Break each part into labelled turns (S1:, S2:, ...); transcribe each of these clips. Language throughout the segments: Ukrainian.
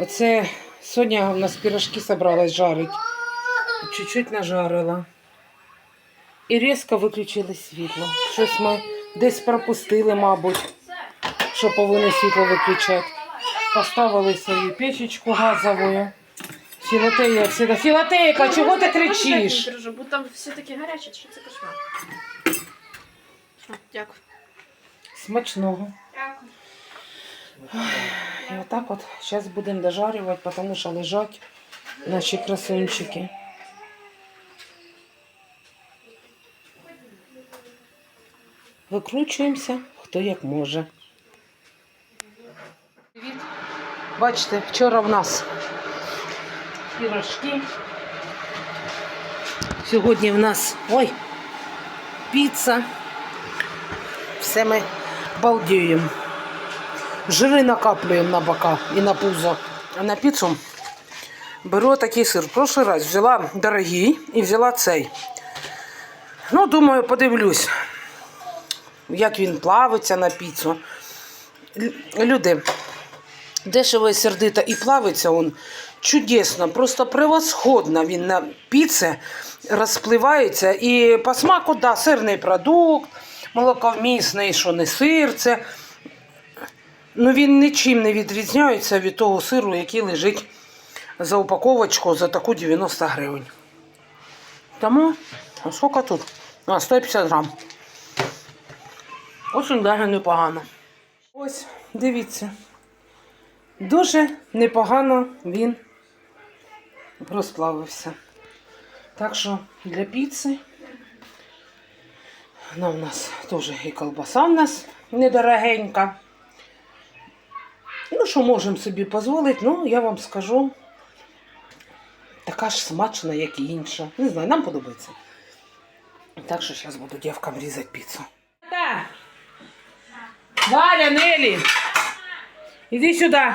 S1: Оце Соня у нас пирожки собралась жарить. Чуть-чуть нажарила. І різко виключили світло. Щось ми десь пропустили, мабуть, що повинні світло виключати. Поставили свою печечку газову. Філатея, як завжди. Філатейка, чого ти кричиш?
S2: Бо там все таки гаряче, що це кошмар. Дякую.
S1: Смачного.
S2: Дякую.
S1: І отак от зараз будемо дожарювати, тому що лежать наші красунчики. Викручуємося, хто як може. Бачите, вчора в нас пірожки. Сьогодні в нас ой, піца. Все ми балдіємо. Жири накаплюємо на бока і на пузо. А на піцу беру такий сир. Прошлий раз взяла дорогий і взяла цей. Ну, думаю, подивлюсь, як він плавиться на піцу. Люди, дешево і сердито і плавиться він чудесно, просто превосходно він на піці розпливається. І по смаку, да, сирний продукт, молоковмісний, що не сир, це. Ну, він нічим не відрізняється від того сиру, який лежить за упаковочку за таку 90 гривень. Тому, а скільки тут? А, 150 грам. Очень даже непогано. Ось, дивіться. Дуже непогано він розплавився. Так що для піци. Вона в нас теж і колбаса в нас недорогенька. Ну, що можемо собі дозволити, ну, я вам скажу, така ж смачна, як і інша. Не знаю, нам подобається. Так що зараз буду дівкам різати піцу. Та. Нелі, іди сюди.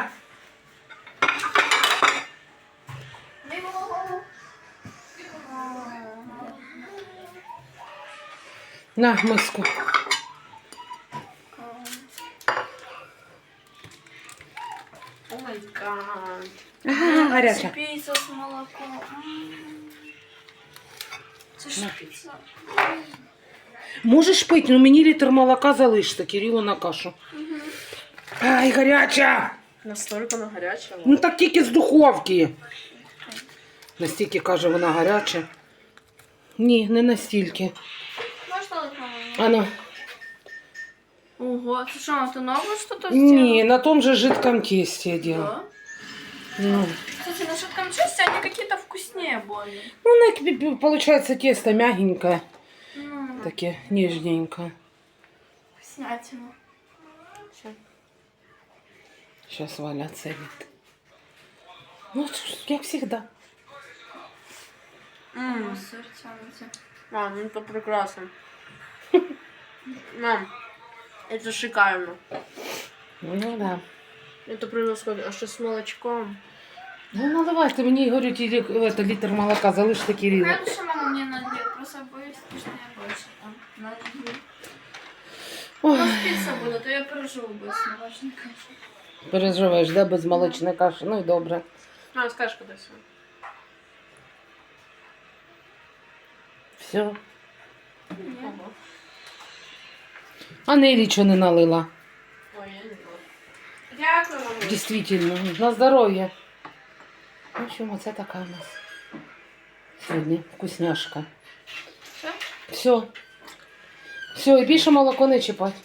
S1: На миску. Гаряча.
S2: Піца з молоком. Це ж піца.
S1: Можеш пити, ну мені літр молока залиште, Кирилу на кашу. Ай, гаряча!
S2: Настолько вона гаряча.
S1: Ну так тільки з духовки. Настільки каже, вона гаряча. Ні, не настільки.
S2: Можна мама?
S1: Ано.
S2: Ого, це що, ти нове що-то
S1: Ні, на том же жидком тесте я делаю.
S2: Да?
S1: Ну,
S2: Кстати, на шуткам чисти они какие-то вкуснее были.
S1: ну на, как бы, получается тесто мягенькое,
S2: Ну,
S1: таке нежненькое.
S2: вкуснятина. Все.
S1: Сейчас Валя оценит. Ну, как всегда.
S2: Ммм, сыр тянется. Мам, ну это прекрасно. Мам, это шикарно.
S1: Ну да.
S2: Это превосходно. А что с молочком?
S1: Ну, ну давай, ты мне говорю, тебе это литр молока залишь-то Кириллу.
S2: Конечно, мама мне надо, я просто боюсь, что я больше там надо.
S1: Ой,
S2: Ну, пицца будет, то я переживу без молочной каши.
S1: переживаешь, да, без молочной каши? Ну и добре.
S2: А, скажешь, когда все.
S1: Все. А Нелі чого не налила? Действительно, на здоров'я. В общем, оце така у нас сьогодні вкусняшка.
S2: Все?
S1: Все. І більше молоко не чіпати.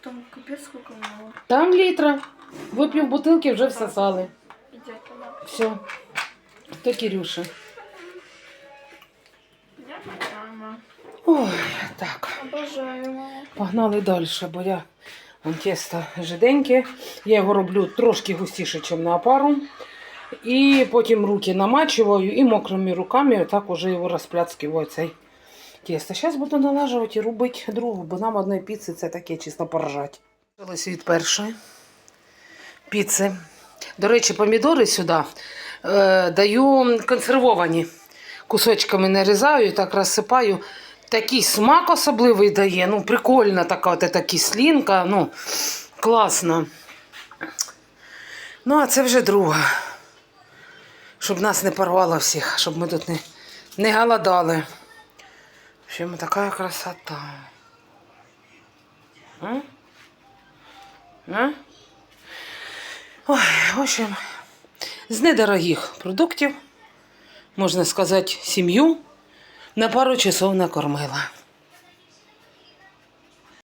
S2: Там капец сколько мало.
S1: Там літра. Вип'ю бутилки, вже всосали. Все. То Кирюша. Ой, так.
S2: Обожаю.
S1: Погнали далі, бо я вон тісто жиденьке. Я його роблю трошки густіше, ніж на опару. І потім руки намачую і мокрими руками отак уже його розпляцькиваю цей тісто. Зараз буду налажувати і робити другу, бо нам одної піци це таке чисто поржать. Почалось від першої піци. До речі, помідори сюди е, даю консервовані. Кусочками нарізаю і так розсипаю. Такий смак особливий дає. Ну, прикольна така от ета кислинка. Ну, класно. Ну, а це вже друга. Щоб нас не порвало всіх, щоб ми тут не, не голодали. В общем, така красота. А? Ой, в общем, з недорогих продуктів, можна сказати, сім'ю на пару часов накормила.